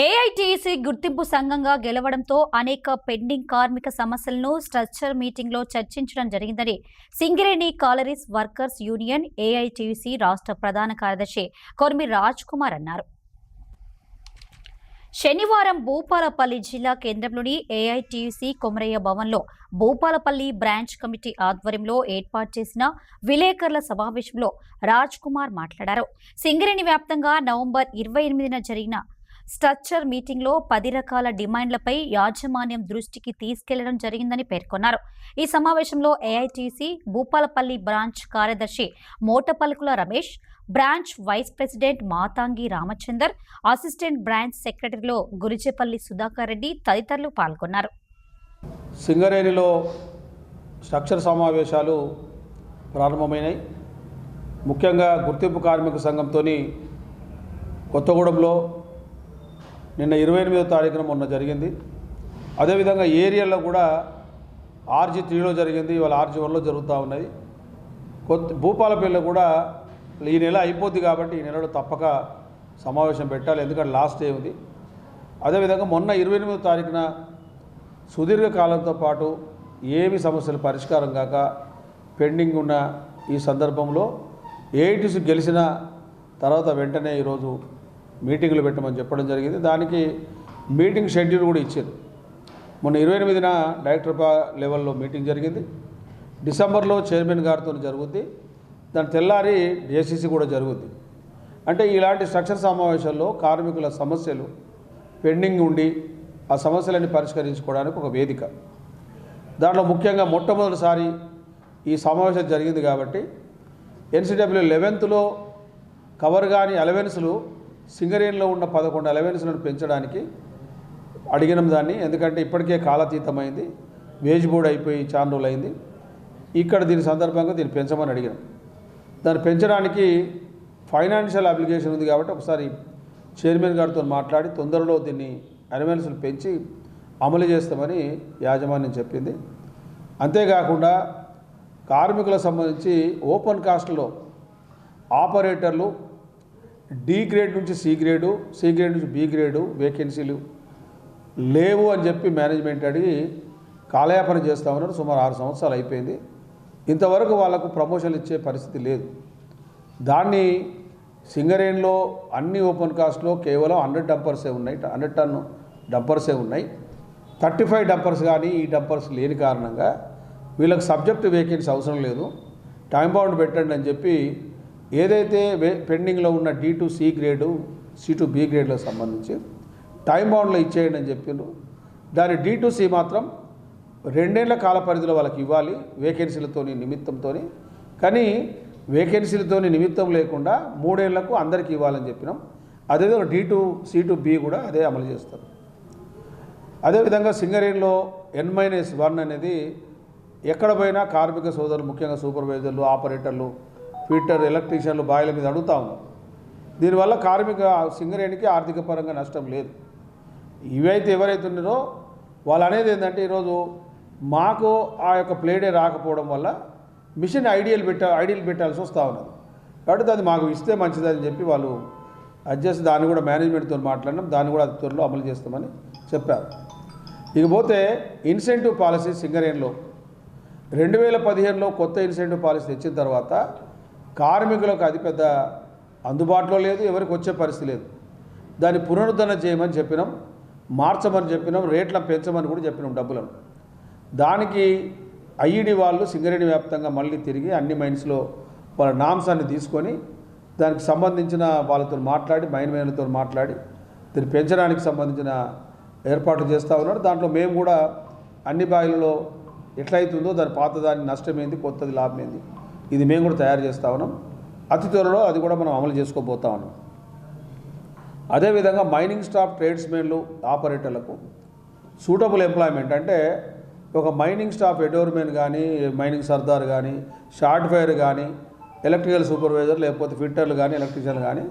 AITC గుర్తింపు సంఘంగా గెలవడంతో అనేక పెండింగ్ కార్మిక సమస్యలను స్ట్రక్చర్ మీటింగ్లో చర్చించడం జరిగిందని Singareni collieries workers union AITC రాష్ట్ర ప్రధాన కార్యదర్శి కొర్మి రాజ్ కుమార్ అన్నారు. శనివారం భూపాలపల్లి జిల్లా కేంద్రంలోని ఏఐటీసీ కొమరయ్య భవన్లో భూపాలపల్లి బ్రాంచ్ కమిటీ ఆధ్వర్యంలో ఏర్పాటు చేసిన విలేకరుల సమావేశంలో రాజ్ కుమార్ మాట్లాడారు. సింగరేణి వ్యాప్తంగా నవంబర్ ఇరవై ఎనిమిదిన జరిగిన స్ట్రక్చర్ మీటింగ్లో పది రకాల డిమాండ్లపై యాజమాన్యం దృష్టికి తీసుకెళ్ళడం జరిగిందని పేర్కొన్నారు. ఈ సమావేశంలో ఏఐటీసీ భూపాలపల్లి బ్రాంచ్ కార్యదర్శి Motapalukula Ramesh branch vice president Matangi Ramachander assistant branch సెక్రటరీలో Gurichepalli Sudhakar Reddy తదితరులు పాల్గొన్నారు. సింగరేణిలో స్ట్రక్చర్ సమావేశాలు ప్రారంభమైనాయి. ముఖ్యంగా గుర్తింపు కార్మిక సంఘంతో కొత్తగూడెంలో నిన్న ఇరవై ఎనిమిదో తారీఖున మొన్న జరిగింది. అదేవిధంగా ఏరియాలో కూడా ఆర్జీ త్రీలో జరిగింది ఇవాళ ఆర్జీ వన్లో జరుగుతూ ఉన్నాయి. కొత్త భూపాలపల్లిలో కూడా ఈ నెల అయిపోద్ది కాబట్టి ఈ నెలలో తప్పక సమావేశం పెట్టాలి ఎందుకంటే లాస్ట్ డే ఉంది. అదేవిధంగా మొన్న ఇరవై ఎనిమిదో తారీఖున సుదీర్ఘ కాలంతో పాటు ఏమి సమస్యలు పరిష్కారం కాక పెండింగ్ ఉన్న ఈ సందర్భంలో ఏఐటీసీ గెలిచిన తర్వాత వెంటనే ఈరోజు మీటింగ్లు పెట్టమని చెప్పడం జరిగింది. దానికి మీటింగ్ షెడ్యూల్ కూడా ఇచ్చారు. మొన్న ఇరవై ఎనిమిదిన డైరెక్టర్ లెవెల్లో మీటింగ్ జరిగింది. డిసెంబర్లో చైర్మన్ గారితో జరుగుద్ది. దాని తెల్లారి డిఎస్సిసి కూడా జరుగుద్ది. అంటే ఇలాంటి స్ట్రక్చర్ సమావేశాల్లో కార్మికుల సమస్యలు పెండింగ్ ఉండి ఆ సమస్యలన్నీ పరిష్కరించుకోవడానికి ఒక వేదిక. దాంట్లో ముఖ్యంగా మొట్టమొదటిసారి ఈ సమావేశం జరిగింది కాబట్టి ఎన్సీడబ్ల్యూ లెవెన్త్లో కవర్ కాని అలవెన్స్లు సింగరేణిలో ఉన్న పదకొండు అలవెన్స్లను పెంచడానికి అడిగినాం దాన్ని. ఎందుకంటే ఇప్పటికే కాలాతీతమైంది. వేజ్ బోర్డ్ అయిపోయి చాలా రోజులు అయింది. ఇక్కడ దీని సందర్భంగా దీన్ని పెంచమని అడిగినాం. దాన్ని పెంచడానికి ఫైనాన్షియల్ అప్లికేషన్ ఉంది కాబట్టి ఒకసారి చైర్మన్ గారితో మాట్లాడి తొందరలో దీన్ని అలవెన్స్ను పెంచి అమలు చేస్తామని యాజమాన్యం చెప్పింది. అంతేకాకుండా కార్మికులకు సంబంధించి ఓపెన్ కాస్ట్లో ఆపరేటర్లు డి గ్రేడ్ నుంచి సి గ్రేడు సి గ్రేడ్ నుంచి బి గ్రేడు వేకెన్సీలు లేవు అని చెప్పి మేనేజ్మెంట్ అడిగి కాలయాపన చేస్తా ఉన్నారు సుమారు ఆరు సంవత్సరాలు అయిపోయింది. ఇంతవరకు వాళ్ళకు ప్రమోషన్లు ఇచ్చే పరిస్థితి లేదు. దాన్ని సింగరేణిలో అన్ని ఓపెన్ కాస్ట్లో కేవలం హండ్రెడ్ డంపర్సే ఉన్నాయి. హండ్రెడ్ టన్ డంపర్సే ఉన్నాయి. థర్టీ ఫైవ్ డంపర్స్ కానీ ఈ డంపర్స్ లేని కారణంగా వీళ్ళకి సబ్జెక్ట్ వేకెన్సీ అవసరం లేదు. టైం బౌండ్ పెట్టండి అని చెప్పి ఏదైతే పెండింగ్లో ఉన్న D to C grade C to B గ్రేడ్లకు సంబంధించి టైం బౌండ్లో ఇచ్చేయండి అని చెప్పిండ్రు దాని డి టు సి మాత్రం రెండేళ్ళ కాల పరిధిలో వాళ్ళకి ఇవ్వాలి వేకెన్సీలతోని నిమిత్తంతోని. కానీ వేకెన్సీలతోని నిమిత్తం లేకుండా మూడేళ్ళకు అందరికీ ఇవ్వాలని చెప్పినాం. అదేవిధంగా D to C to B కూడా అదే అమలు చేస్తారు. అదేవిధంగా సింగరేణిలో ఎన్ మైనస్ వన్ అనేది ఎక్కడ పోయినా కార్మిక సోదరులు ముఖ్యంగా సూపర్వైజర్లు ఆపరేటర్లు ఫిట్టర్ ఎలక్ట్రీషియన్లు బాయిల మీద అడుగుతూ ఉన్నారు దీనివల్ల కార్మిక సింగరేణికి ఆర్థిక పరంగా నష్టం లేదు. ఇవైతే ఎవరైతే ఉన్నారో వాళ్ళు అనేది ఏంటంటే ఈరోజు మాకు ఆ యొక్క ప్లేడే రాకపోవడం వల్ల మిషన్ ఐడియల్ పెట్ట ఐడియల్ పెట్టాల్సి వస్తూ ఉన్నది. కాబట్టి అది మాకు ఇస్తే మంచిదని చెప్పి వాళ్ళు అడ్జస్ట్ దాన్ని కూడా మేనేజ్మెంట్తో మాట్లాడినాం. దాన్ని కూడా అతి త్వరలో అమలు చేస్తామని చెప్పారు. ఇకపోతే ఇన్సెంటివ్ పాలసీ సింగరేణిలో. రెండు వేల పదిహేనులో కొత్త ఇన్సెంటివ్ పాలసీ తెచ్చిన తర్వాత కార్మికులకు అది పెద్ద అందుబాటులో లేదు ఎవరికి వచ్చే పరిస్థితి లేదు. దాన్ని పునరుద్ధరణ చేయమని చెప్పినాం మార్చమని చెప్పినాం రేట్లను పెంచమని కూడా చెప్పినాం డబ్బులను. దానికి ఐఈడి వాళ్ళు సింగరేణి వ్యాప్తంగా మళ్ళీ తిరిగి అన్ని మైన్స్లో వాళ్ళ నామ్సాన్ని తీసుకొని దానికి సంబంధించిన వాళ్ళతో మాట్లాడి మైన్ మైన్లతో మాట్లాడి దీన్ని పెంచడానికి సంబంధించిన ఏర్పాట్లు చేస్తూ ఉన్నారు. దాంట్లో మేము కూడా అన్ని బాయిలలో ఎట్లయితుందో దాని పాత దాని కొత్తది లాభమైంది ఇది మేము కూడా తయారు చేస్తా ఉన్నాం. అతి త్వరలో అది కూడా మనం అమలు చేసుకోబోతా ఉన్నాం. అదేవిధంగా మైనింగ్ స్టాఫ్ ట్రేడ్స్మెన్లు ఆపరేటర్లకు సూటబుల్ ఎంప్లాయ్మెంట్ అంటే ఒక మైనింగ్ స్టాఫ్ ఎడోర్మెన్ కానీ మైనింగ్ సర్దార్ కానీ షార్ట్ ఫైర్ కానీ ఎలక్ట్రికల్ సూపర్వైజర్ లేకపోతే ఫిట్టర్లు కానీ ఎలక్ట్రీషియన్లు కానీ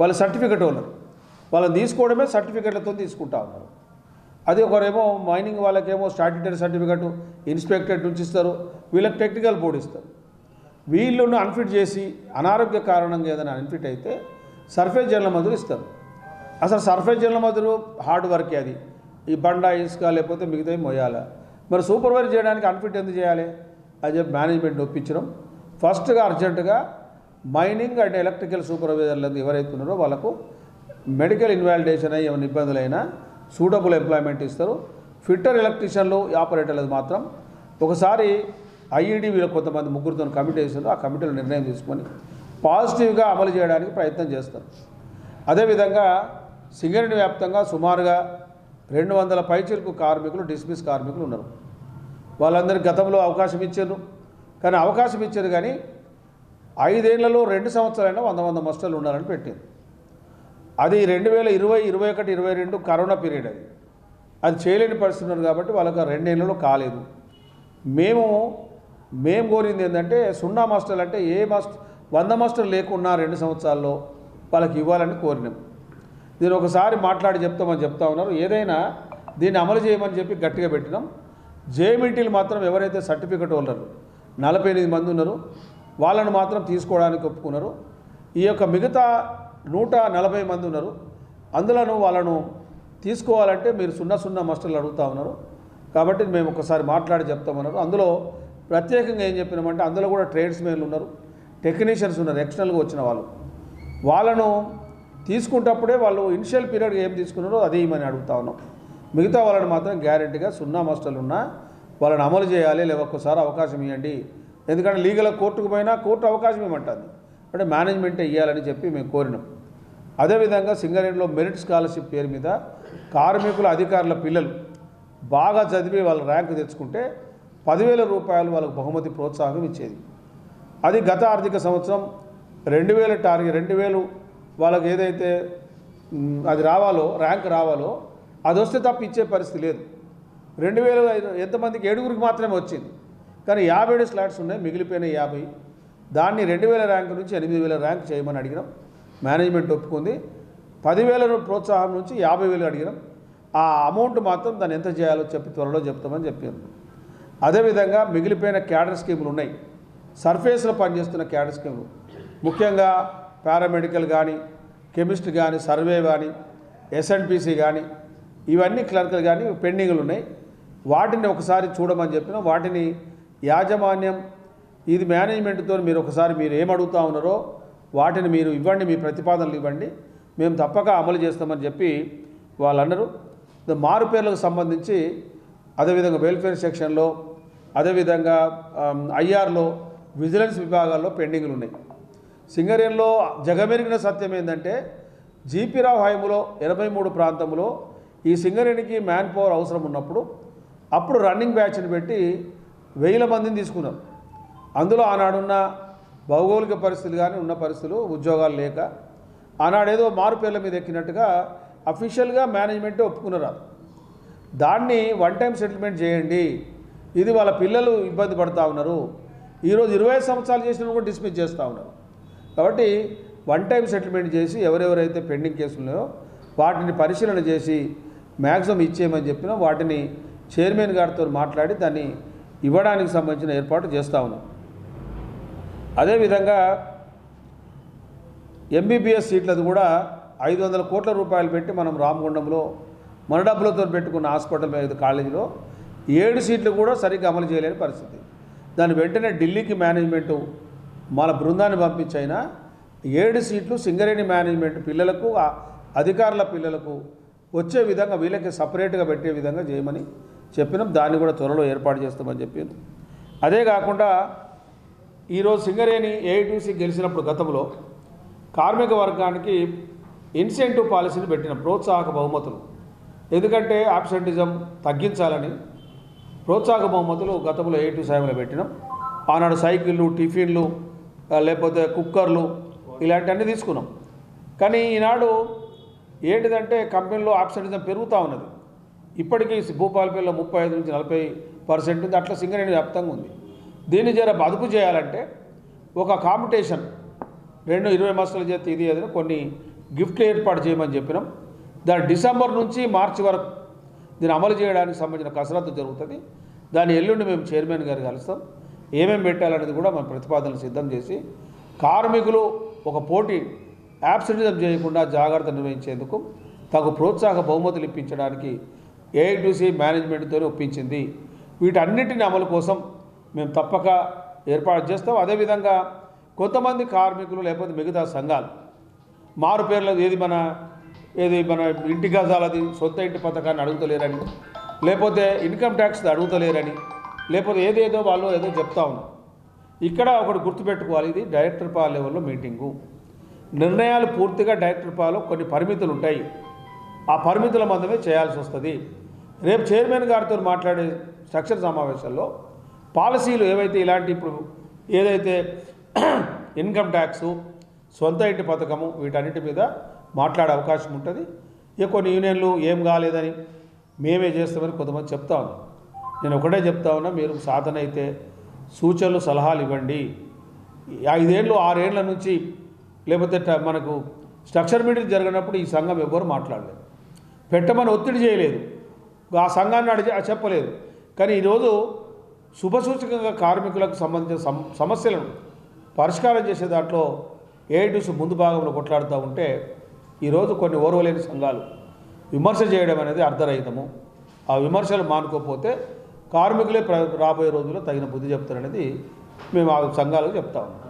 వాళ్ళ సర్టిఫికెట్ ఉన్నారు వాళ్ళని తీసుకోవడమే సర్టిఫికెట్లతో తీసుకుంటా ఉన్నారు. అది ఒకరేమో మైనింగ్ వాళ్ళకేమో స్టాట్యూటరీ సర్టిఫికెట్ ఇన్స్పెక్టరేట్ నుంచి ఇస్తారు. వీళ్ళకి టెక్నికల్ బోర్డు ఇస్తారు. వీళ్ళను అన్ఫిట్ చేసి అనారోగ్య కారణంగా ఏదైనా అన్ఫిట్ అయితే సర్ఫేస్ జన్ల మందులు ఇస్తారు. అసలు సర్ఫేస్ జన్ల మందులు హార్డ్ వర్కే అది. ఈ బండ ఇసుక లేకపోతే మిగతావి మొయ్యాలి మరి సూపర్వైజ్ చేయడానికి అన్ఫిట్ ఎందుకు చేయాలి? అని చెప్పి మేనేజ్మెంట్ ఒప్పించడం. ఫస్ట్గా అర్జెంటుగా మైనింగ్ అండ్ ఎలక్ట్రికల్ సూపర్వైజర్లు ఎవరైతే ఉన్నారో వాళ్ళకు మెడికల్ ఇన్వాలిడేషన్ అయ్యి ఏమైనా ఇబ్బందులైనా సూటబుల్ ఎంప్లాయ్మెంట్ ఇస్తారు. ఫిట్టర్ ఎలక్ట్రీషియన్లు ఆపరేటర్లు మాత్రం ఒకసారి ఐఈడి వీళ్ళు కొంతమంది ముగ్గురుతో కమిటీ వేసారు ఆ కమిటీలో నిర్ణయం తీసుకొని పాజిటివ్గా అమలు చేయడానికి ప్రయత్నం చేస్తారు. అదేవిధంగా సింగరేణి వ్యాప్తంగా సుమారుగా రెండు వందల పైచిలకు కార్మికులు డిస్మిస్ కార్మికులు ఉన్నారు. వాళ్ళందరికీ గతంలో అవకాశం ఇచ్చారు. కానీ అవకాశం ఇచ్చారు కానీ ఐదేళ్ళలో రెండు సంవత్సరాలైనా వంద వంద మస్టర్లు ఉండాలని పెట్టారు. అది రెండు వేల ఇరవై ఇరవై ఒకటి ఇరవై రెండు కరోనా పీరియడ్ అది. అది చేయలేని పరిస్థితి ఉన్నారు కాబట్టి వాళ్ళకి రెండేళ్ళలో కాలేదు. మేము మేము కోరింది ఏంటంటే సున్నా మాస్టర్లు అంటే ఏ మాస్టర్ వంద మాస్టర్లు లేకున్నా రెండు సంవత్సరాల్లో వాళ్ళకి ఇవ్వాలని కోరినాం. దీని ఒకసారి మాట్లాడి చెప్తామని చెప్తా ఉన్నారు. ఏదైనా దీన్ని అమలు చేయమని చెప్పి గట్టిగా పెట్టినాం. జేమిటీలు మాత్రం ఎవరైతే సర్టిఫికెట్ హోల్డర్ నలభై ఎనిమిది మంది ఉన్నారు. వాళ్ళను మాత్రం తీసుకోవడానికి ఒప్పుకున్నారు. ఈ యొక్క మిగతా నూట నలభై మంది ఉన్నారు. అందులోనూ వాళ్ళను తీసుకోవాలంటే మీరు సున్నా సున్నా మాస్టర్లు అడుగుతా ఉన్నారు. కాబట్టి మేము ఒకసారి మాట్లాడి చెప్తామన్నారు. అందులో ప్రత్యేకంగా ఏం చెప్పినామంటే అందులో కూడా ట్రేడ్స్ మెన్లు ఉన్నారు టెక్నీషియన్స్ ఉన్నారు ఎక్స్టర్నల్గా వచ్చిన వాళ్ళు. వాళ్ళను తీసుకుంటప్పుడే వాళ్ళు ఇనిషియల్ పీరియడ్ ఏం తీసుకున్నారో అదే ఇమని అడుగుతా ఉన్నాం. మిగతా వాళ్ళని మాత్రం గ్యారెంటీగా సున్నా మాస్టర్లు ఉన్నా వాళ్ళని అమలు చేయాలి లేదా ఒక్కసారి అవకాశం ఇవ్వండి. ఎందుకంటే లీగల్ కోర్టుకు పోయినా కోర్టు అవకాశం ఇవ్వమంటుంది. అంటే మేనేజ్మెంటే ఇవ్వాలని చెప్పి మేము కోరినాం. అదేవిధంగా సింగరేణిలో మెరిట్ స్కాలర్షిప్ పేరు మీద కార్మికుల అధికారుల పిల్లలు బాగా చదివి వాళ్ళ ర్యాంకు తెచ్చుకుంటే పదివేల రూపాయలు వాళ్ళకు బహుమతి ప్రోత్సాహం ఇచ్చేది. అది గత ఆర్థిక సంవత్సరం రెండు వేల టార్గెట్ రెండు వేలు వాళ్ళకి ఏదైతే అది రావాలో ర్యాంక్ రావాలో అది వస్తే తప్ప ఇచ్చే పరిస్థితి లేదు. రెండు వేలు ఐదు- ఎంతమందికి ఏడుగురికి మాత్రమే వచ్చింది. కానీ యాభై ఏడు స్లాట్స్ ఉన్నాయి మిగిలిపోయిన యాభై. దాన్ని రెండు వేల ర్యాంక్ నుంచి ఎనిమిది వేల ర్యాంక్ చేయమని అడిగినాం. మేనేజ్మెంట్ ఒప్పుకుంది. పదివేల ప్రోత్సాహం నుంచి యాభై వేలు అడిగినాం. ఆ అమౌంట్ మాత్రం దాన్ని ఎంత చేయాలో చెప్పి త్వరలో చెప్తామని చెప్పారు. అదేవిధంగా మిగిలిపోయిన క్యాడర్ స్కీములు ఉన్నాయి. సర్ఫేస్లో పనిచేస్తున్న క్యాడర్ స్కీములు. ముఖ్యంగా పారామెడికల్ కానీ కెమిస్ట్ కానీ సర్వే కానీ ఎస్ఎన్పిసి కానీ ఇవన్నీ క్లర్కులు కానీ పెండింగ్లు ఉన్నాయి. వాటిని ఒకసారి చూడమని చెప్పిన వాటిని యాజమాన్యం ఇది మేనేజ్మెంట్తో మీరు ఒకసారి మీరు ఏమడుగుతా ఉన్నారో వాటిని మీరు ఇవ్వండి మీ ప్రతిపాదనలు ఇవ్వండి. మేము తప్పక అమలు చేస్తామని చెప్పి వాళ్ళన్నారు మారుపేర్లకు సంబంధించి అదేవిధంగా వెల్ఫేర్ సెక్షన్లో అదేవిధంగా ఐఆర్లో విజిలెన్స్ విభాగాల్లో పెండింగ్లు ఉన్నాయి. సింగరేణిలో జగమెరిగిన సత్యం ఏంటంటే జీపీరావు హైములో ఎనభై మూడు ప్రాంతంలో ఈ సింగరేణికి మ్యాన్ పవర్ అవసరం ఉన్నప్పుడు అప్పుడు రన్నింగ్ బ్యాచ్ని పెట్టి వేల మందిని తీసుకున్నారు అందులో ఆనాడున్న భౌగోళిక పరిస్థితులు కానీ ఉన్న పరిస్థితులు ఉద్యోగాలు లేక ఆనాడేదో మారుపేర్ల మీద ఎక్కినట్టుగా అఫీషియల్గా మేనేజ్మెంటే ఒప్పుకున్నారు దాన్ని వన్ టైం సెటిల్మెంట్ చేయండి. ఇది వాళ్ళ పిల్లలు ఇబ్బంది పడుతూ ఉన్నారు. ఈరోజు ఇరవై సంవత్సరాలు చేసిన కూడా డిస్మిస్ చేస్తూ ఉన్నారు. కాబట్టి వన్ టైం సెటిల్మెంట్ చేసి ఎవరెవరైతే పెండింగ్ కేసులు ఉన్నాయో వాటిని పరిశీలన చేసి మ్యాక్సిమం ఇచ్చేయమని చెప్పినా వాటిని చైర్మన్ గారితో మాట్లాడి దాన్ని ఇవ్వడానికి సంబంధించిన ఏర్పాటు చేస్తూ ఉన్నాం. అదేవిధంగా ఎంబీబీఎస్ సీట్లది కూడా ఐదు వందల కోట్ల రూపాయలు పెట్టి మనం రామగుండంలో మన డబ్బులతో పెట్టుకున్న హాస్పిటల్ మీద కాలేజీలో ఏడు సీట్లు కూడా సరిగ్గా అమలు చేయలేని పరిస్థితి. దాని వెంటనే ఢిల్లీకి మేనేజ్మెంట్ మన బృందాన్ని పంపించైనా ఏడు సీట్లు సింగరేణి మేనేజ్మెంట్ పిల్లలకు అధికారుల పిల్లలకు వచ్చే విధంగా వీళ్ళకి సపరేట్గా పెట్టే విధంగా చేయమని చెప్పినాం. దాన్ని కూడా త్వరలో ఏర్పాటు చేస్తామని చెప్పింది అదే కాకుండా ఈరోజు సింగరేణి ఏఐటీసీ గెలిచినప్పుడు గతంలో కార్మిక వర్గానికి ఇన్సెంటివ్ పాలసీని పెట్టిన ప్రోత్సాహక బహుమతులు. ఎందుకంటే ఆబ్సెంటిజం తగ్గించాలని ప్రోత్సాహక బహుమతులు గతంలో ఎయిటీ సెవెన్లో పెట్టినాం. ఆనాడు సైకిళ్ళు టిఫిన్లు లేకపోతే కుక్కర్లు ఇలాంటివన్నీ తీసుకున్నాం. కానీ ఈనాడు ఏంటిదంటే కంపెనీలో ఆబ్సెంటిజం పెరుగుతూ ఉన్నది. ఇప్పటికీ భూపాలపల్లిలో ముప్పై ఐదు నుంచి నలభై పర్సెంట్ ఉంది. అట్లా సింగరేణి వ్యాప్తంగా ఉంది. దీన్ని జర అదుపు చేయాలంటే ఒక కాంపిటీషన్ రెండు ఇరవై మాసాల చేతి ఇది ఏదైనా కొన్ని గిఫ్ట్లు ఏర్పాటు చేయమని చెప్పినాం. దాని డిసెంబర్ నుంచి మార్చి వరకు దీన్ని అమలు చేయడానికి సంబంధించిన కసరత్తు జరుగుతుంది. దాని ఎల్లుండి మేము చైర్మన్ గారు కలుస్తాం. ఏమేమి పెట్టాలనేది కూడా మన ప్రతిపాదనలు సిద్ధం చేసి కార్మికులు ఒక పోటీ యాబ్సెంటిజం చేయకుండా జాగ్రత్త నిర్వహించేందుకు తగు ప్రోత్సాహ బహుమతులు ఇప్పించడానికి ఏఐటీసీ మేనేజ్మెంట్తో ఒప్పించింది. వీటన్నిటిని అమలు కోసం మేము తప్పక ఏర్పాటు చేస్తాం. అదేవిధంగా కొంతమంది కార్మికులు లేకపోతే మిగతా సంఘాలు మారు పేర్లకు ఏది మన ఏది మన ఇంటి గజాలది సొంత ఇంటి పథకాన్ని అడుగుతలేరని లేకపోతే ఇన్కమ్ ట్యాక్స్ అడుగుతలేరని లేకపోతే ఏదేదో వాళ్ళు ఏదో చెప్తా ఉన్నారు. ఇక్కడ ఒకటి గుర్తుపెట్టుకోవాలి ఇది డైరెక్టర్ పా లెవెల్లో మీటింగు. నిర్ణయాలు పూర్తిగా డైరెక్టర్ పాలో కొన్ని పరిమితులు ఉంటాయి. ఆ పరిమితుల మందమే చేయాల్సి వస్తుంది. రేపు చైర్మన్ గారితో మాట్లాడే స్ట్రక్చర్ సమావేశంలో పాలసీలు ఏవైతే ఇలాంటి ఇప్పుడు ఏదైతే ఇన్కమ్ ట్యాక్సు సొంత ఇంటి పథకము వీటన్నిటి మీద మాట్లాడే అవకాశం ఉంటుంది. ఇక కొన్ని యూనియన్లు ఏం కాలేదని మేమే చేస్తామని కొంతమంది చెప్తా ఉన్నాం. నేను ఒకటే చెప్తా ఉన్నా మీరు సాధన అయితే సూచనలు సలహాలు ఇవ్వండి. ఐదేళ్ళు ఆరేళ్ళ నుంచి లేకపోతే మనకు స్ట్రక్చర్ మీటింగ్ జరిగినప్పుడు ఈ సంఘం ఎవ్వరు మాట్లాడలేదు. పెట్టమని ఒత్తిడి చేయలేదు. ఆ సంఘాన్ని అడిగి చెప్పలేదు. కానీ ఈరోజు శుభసూచకంగా కార్మికులకు సంబంధించిన సమస్యలను పరిష్కారం చేసే దాంట్లో ఏఐటీసీ ముందు భాగంలో కొట్లాడుతూ ఉంటే ఈరోజు కొన్ని ఓర్వలేని సంఘాలు విమర్శ చేయడం అనేది అర్ధరహితము ఆ విమర్శలు మానుకోపోతే కార్మికులే రాబోయే రోజుల్లో తగిన బుద్ధి చెప్తారనేది మేము ఆ సంఘాలకు చెప్తా ఉన్నాం.